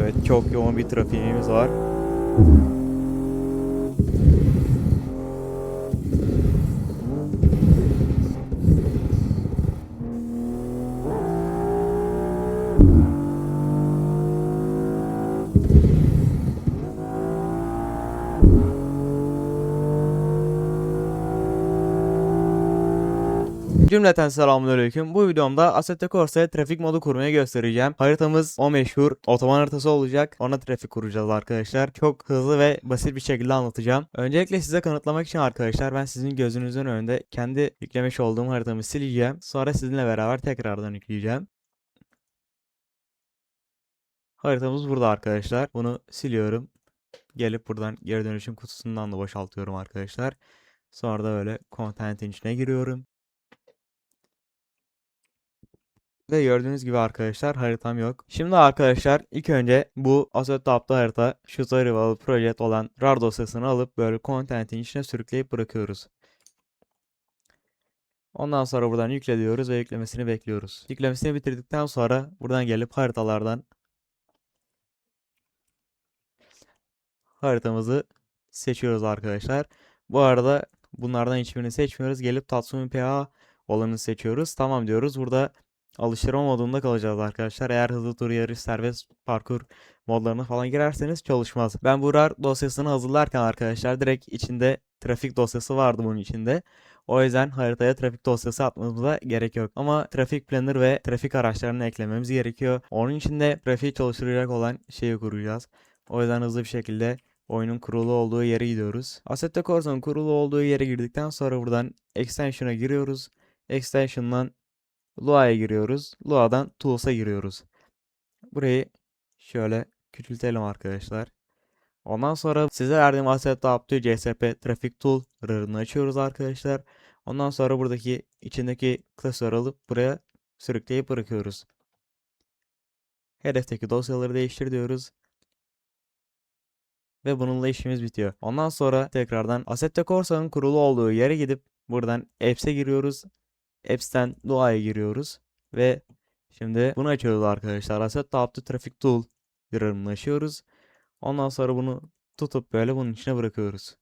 Evet çok yoğun bir trafiğimiz var. Cümleten selamünaleyküm. Bu videomda Assetto Corsa'ya trafik modu kurmayı göstereceğim. Haritamız o meşhur otoban haritası olacak. Ona trafik kuracağız arkadaşlar. Çok hızlı ve basit bir şekilde anlatacağım. Öncelikle size kanıtlamak için arkadaşlar ben sizin gözünüzün önünde kendi yüklemiş olduğum haritamı sileceğim. Sonra sizinle beraber tekrardan yükleyeceğim. Haritamız burada arkadaşlar. Bunu siliyorum. Gelip buradan geri dönüşüm kutusundan da boşaltıyorum arkadaşlar. Sonra da böyle content'in içine giriyorum. Ve gördüğünüz gibi arkadaşlar haritam yok. Şimdi arkadaşlar ilk önce bu Assetto App'ta harita Shooter Rival Project olan RAR dosyasını alıp böyle content'in içine sürükleyip bırakıyoruz. Ondan sonra buradan yükle diyoruz ve yüklemesini bekliyoruz. Yüklemesini bitirdikten sonra buradan gelip haritalardan haritamızı seçiyoruz arkadaşlar. Bu arada bunlardan hiçbirini seçmiyoruz. Gelip Tatsumi PA olanı seçiyoruz. Tamam diyoruz. Burada alıştırma modunda kalacağız arkadaşlar. Eğer hızlı tur yarış, serbest parkur modlarına falan girerseniz çalışmaz. Ben bu RAR dosyasını hazırlarken arkadaşlar direkt içinde trafik dosyası vardı bunun içinde. O yüzden haritaya trafik dosyası atmamıza gerek yok. Ama trafik planner ve trafik araçlarını eklememiz gerekiyor. Onun için de trafiği çalıştıracak olan şeyi kuracağız. O yüzden hızlı bir şekilde oyunun kurulu olduğu yere gidiyoruz. Assetto Corsa'nın kurulu olduğu yere girdikten sonra buradan Extension'a giriyoruz. Extension'dan Lua'ya giriyoruz. Lua'dan Tools'a giriyoruz. Burayı şöyle küçültelim arkadaşlar. Ondan sonra size verdiğim Assetto Aptio CSP Traffic Tool RAR'ını açıyoruz arkadaşlar. Ondan sonra buradaki içindeki klasörü alıp buraya sürükleyip bırakıyoruz. Hedefteki dosyaları değiştir diyoruz. Ve bununla işimiz bitiyor. Ondan sonra tekrardan Assetto Corsa'nın kurulu olduğu yere gidip buradan Apps'e giriyoruz. Apps'ten Dua'ya giriyoruz. Ve şimdi bunu açıyoruz arkadaşlar. Assetto Aptio Traffic Tool açıyoruz. Ondan sonra bunu tutup böyle bunun içine bırakıyoruz.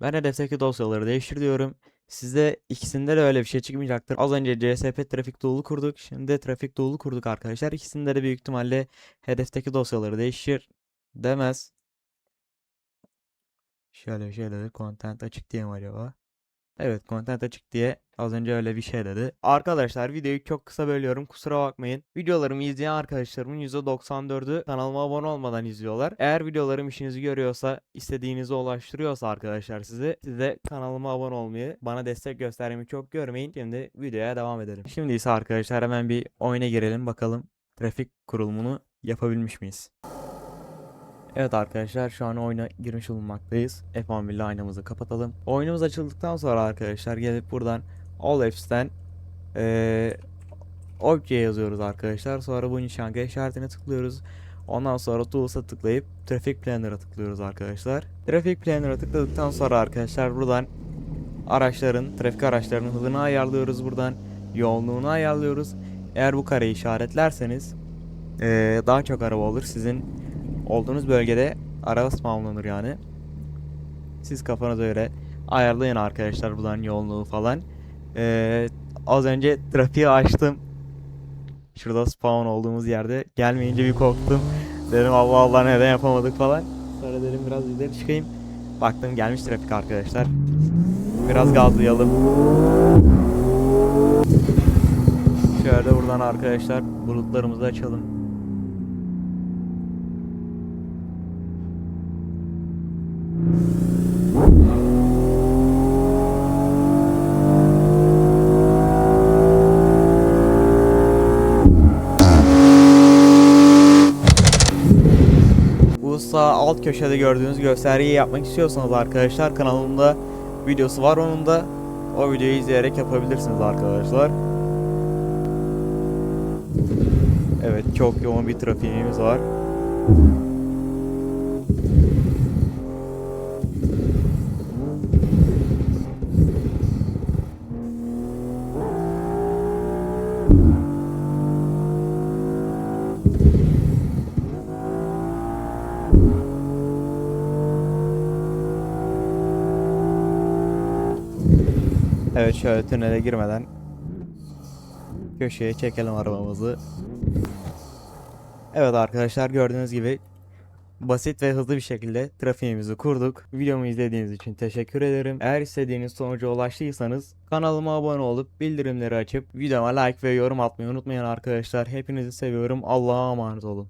Ben hedefteki dosyaları değiştir diyorum. Sizde ikisinde de öyle bir şey çıkmayacaktır. Az önce CSP Traffic Tool'u kurduk. Şimdi de Traffic Tool'u kurduk arkadaşlar. İkisinde de büyük ihtimalle hedefteki dosyaları değiştir demez. Şöyle şöyle content açık diye mi acaba? Evet content açık diye az önce öyle bir şey dedi. Arkadaşlar videoyu çok kısa bölüyorum kusura bakmayın. Videolarımı izleyen arkadaşlarımın %94'ü kanalıma abone olmadan izliyorlar. Eğer videolarım işinizi görüyorsa istediğinize ulaştırıyorsa arkadaşlar sizi siz de kanalıma abone olmayı bana destek göstermeyi çok görmeyin. Şimdi videoya devam edelim. Şimdi ise arkadaşlar hemen bir oyuna girelim bakalım trafik kurulumunu yapabilmiş miyiz? Evet arkadaşlar şu an oyuna girmiş bulunmaktayız. F11 ile aynamızı kapatalım. Oyunumuz açıldıktan sonra arkadaşlar gelip buradan All Apps'ten ee, Object yazıyoruz arkadaşlar. Sonra bu nişanga işaretine tıklıyoruz. Ondan sonra Tools'a tıklayıp Traffic Planner'a tıklıyoruz arkadaşlar. Traffic Planner'a tıkladıktan sonra arkadaşlar buradan araçların, trafik araçlarının hızını ayarlıyoruz buradan. Yoğunluğunu ayarlıyoruz. Eğer bu kareyi işaretlerseniz ee, daha çok araba olur. Sizin olduğunuz bölgede araba spamlanır yani. Siz kafanıza göre ayarlayın arkadaşlar buradan yoğunluğu falan. Ee, az önce trafiği açtım. Şurada spawn olduğumuz yerde gelmeyince bir korktum. Dedim Allah Allah neden yapamadık falan. Sonra dedim biraz ileri çıkayım. Baktım gelmiş trafik arkadaşlar. Biraz gazlayalım. Şöyle buradan arkadaşlar bulutlarımızı açalım. Sağ alt köşede gördüğünüz göstergeyi yapmak istiyorsanız arkadaşlar kanalımda videosu var onun da o videoyu izleyerek yapabilirsiniz arkadaşlar. Evet çok yoğun bir trafiğimiz var. Evet şöyle tünele girmeden köşeye çekelim arabamızı. Evet arkadaşlar gördüğünüz gibi basit ve hızlı bir şekilde trafiğimizi kurduk. Videomu izlediğiniz için teşekkür ederim. Eğer istediğiniz sonuca ulaştıysanız kanalıma abone olup bildirimleri açıp videoma like ve yorum atmayı unutmayın arkadaşlar. Hepinizi seviyorum. Allah'a emanet olun.